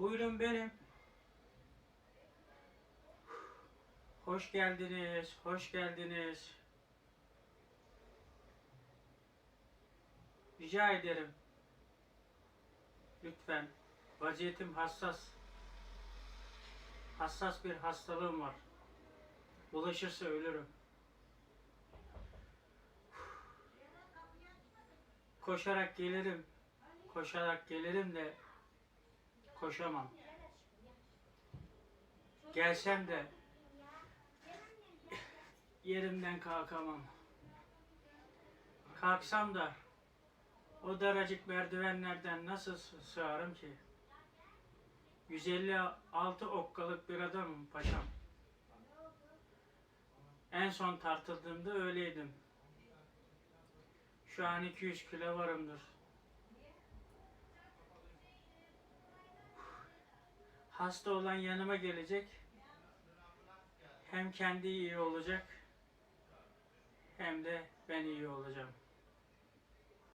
Buyurun benim. Hoş geldiniz, hoş geldiniz. Rica ederim. Lütfen. Vaziyetim hassas. Hassas bir hastalığım var. Bulaşırsa ölürüm. Koşarak gelirim. Koşarak gelirim de koşamam. Gelsem de yerimden kalkamam. Kalksam da o daracık merdivenlerden nasıl sı- sığarım ki? 156 okkalık bir adamım paşam. En son tartıldığımda öyleydim. Şu an 200 kilo varımdır. Hasta olan yanıma gelecek. Hem kendi iyi olacak hem de ben iyi olacağım.